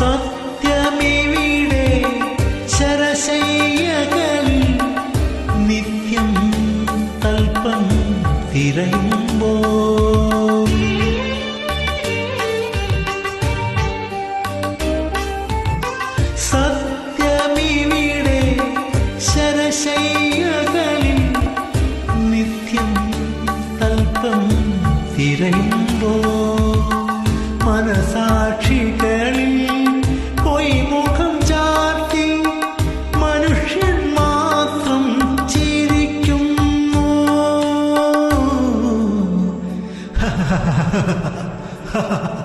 സത്യമിവിടെ ശരശയ്യകളിൽ നിത്യം തൽപ്പം തിരയുമ്പോ സത്യമിവിടെ ശരശയ്യകളിൽ നിത്യം തൽപ്പം തിരയുമ്പോ മനസാക്ഷികൾ ハハハハ。